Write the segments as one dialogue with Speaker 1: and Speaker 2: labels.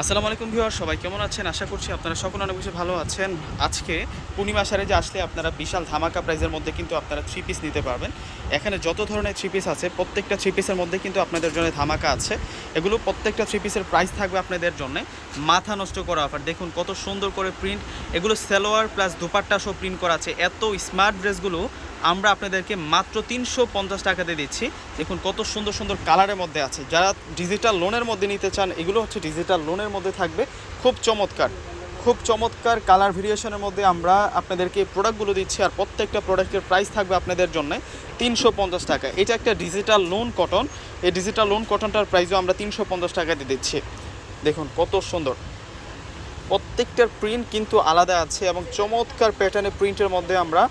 Speaker 1: আসসালামু আলাইকুম ভিউয়ার সবাই কেমন আছেন? আশা করছি আপনারা সকলে অনেক বেশি ভালো আছেন। আজকে পূর্ণিমা সারে যে আসলে আপনারা বিশাল ধামাকা প্রাইজের মধ্যে কিন্তু আপনারা থ্রি পিস নিতে পারবেন। এখানে যত ধরনের থ্রি পিস আছে, প্রত্যেকটা থ্রি পিসের মধ্যে কিন্তু আপনাদের জন্য ধামাকা আছে। এগুলো প্রত্যেকটা থ্রি পিসের প্রাইস থাকবে আপনাদের জন্য। মাথা নষ্ট করা অফার দেখুন কত সুন্দর করে প্রিন্ট এগুলো সালোয়ার প্লাস দুপাট্টা সহ প্রিন্ট করা আছে। এত স্মার্ট ড্রেসগুলো আমরা আপনাদেরকে মাত্র তিনশো পঞ্চাশ টাকাতে দিচ্ছি। দেখুন কত সুন্দর সুন্দর কালারের মধ্যে আছে। যারা ডিজিটাল লোনের মধ্যে নিতে চান, এগুলো হচ্ছে ডিজিটাল লোনের মধ্যে থাকবে। খুব চমৎকার খুব চমৎকার কালার ভেরিয়েশনের মধ্যে আমরা আপনাদেরকে প্রোডাক্টগুলো দিচ্ছি আর প্রত্যেকটা প্রোডাক্টের প্রাইস থাকবে আপনাদের জন্য তিনশো পঞ্চাশ টাকা। এটা একটা ডিজিটাল লোন কটন এই ডিজিটাল লোন কটনটার প্রাইসও আমরা তিনশো পঞ্চাশ টাকা দিয়ে দিচ্ছি। দেখুন কত সুন্দর। প্রত্যেকটার প্রিন্ট কিন্তু আলাদা আছে এবং চমৎকার প্যাটার্নের প্রিন্টের মধ্যে আমরা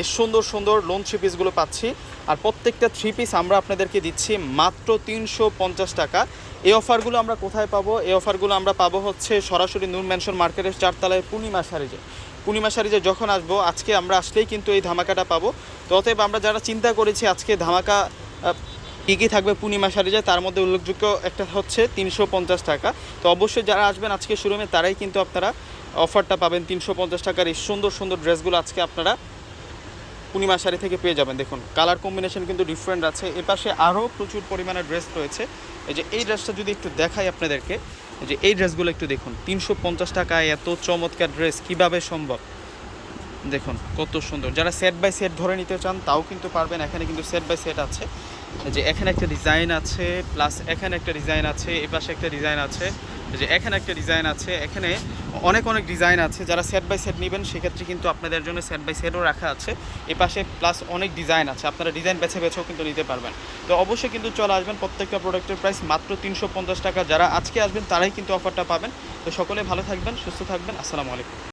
Speaker 1: এই সুন্দর সুন্দর লোন থ্রি পিসগুলো পাচ্ছি। আর প্রত্যেকটা থ্রি পিস আমরা আপনাদেরকে দিচ্ছি মাত্র তিনশো পঞ্চাশ টাকা। এই অফারগুলো আমরা কোথায় পাবো? এই অফারগুলো আমরা পাবো হচ্ছে সরাসরি নূর ম্যানশন মার্কেটের চারতলায় পূর্ণিমা সারিজে। পূর্ণিমা সারিজে যখন আসব, আজকে আমরা আসলেই কিন্তু এই ধামাকাটা পাবো। তো অতএব আমরা যারা চিন্তা করেছি আজকে ধামাকা কী কী থাকবে পূর্ণিমা শাড়িতে তার মধ্যে উল্লেখযোগ্য একটা হচ্ছে তিনশো পঞ্চাশ টাকা। তো অবশ্যই যারা আসবেন আজকে শোরুমে, তারাই কিন্তু আপনারা অফারটা পাবেন তিনশো পঞ্চাশ টাকার এই সুন্দর সুন্দর ড্রেসগুলো আজকে আপনারা পূর্ণিমা শাড়ি থেকে পেয়ে যাবেন। দেখুন কালার কম্বিনেশন কিন্তু ডিফারেন্ট আছে। এর পাশে আরও প্রচুর পরিমাণে ড্রেস রয়েছে। এই যে এই ড্রেসটা যদি একটু দেখাই আপনাদেরকে যে এই ড্রেসগুলো একটু দেখুন, তিনশো পঞ্চাশ টাকায় এত চমৎকার ড্রেস কীভাবে সম্ভব? দেখুন, কত সুন্দর। যারা সেট বাই সেট ধরে নিতে চান, তাও কিন্তু পারবেন। এখানে কিন্তু সেট বাই সেট আছে। যে এখানে একটা ডিজাইন আছে প্লাস এখানে একটা ডিজাইন আছে এ পাশে একটা ডিজাইন আছে। যে এখানে একটা ডিজাইন আছে, এখানে অনেক অনেক ডিজাইন আছে। যারা সেট বাই সেট নেবেন, সেক্ষেত্রে কিন্তু আপনাদের জন্য সেট বাই সেটও রাখা আছে। এ পাশে প্লাস অনেক ডিজাইন আছে। আপনারা ডিজাইন বেছে বেছেও কিন্তু নিতে পারবেন। তো অবশ্যই কিন্তু চলে আসবেন প্রত্যেকটা প্রোডাক্টের প্রাইস মাত্র তিনশো পঞ্চাশ টাকা। যারা আজকে আসবেন, তারাই কিন্তু অফারটা পাবেন। তো সকলে ভালো থাকবেন, সুস্থ থাকবেন। আসসালামু আলাইকুম।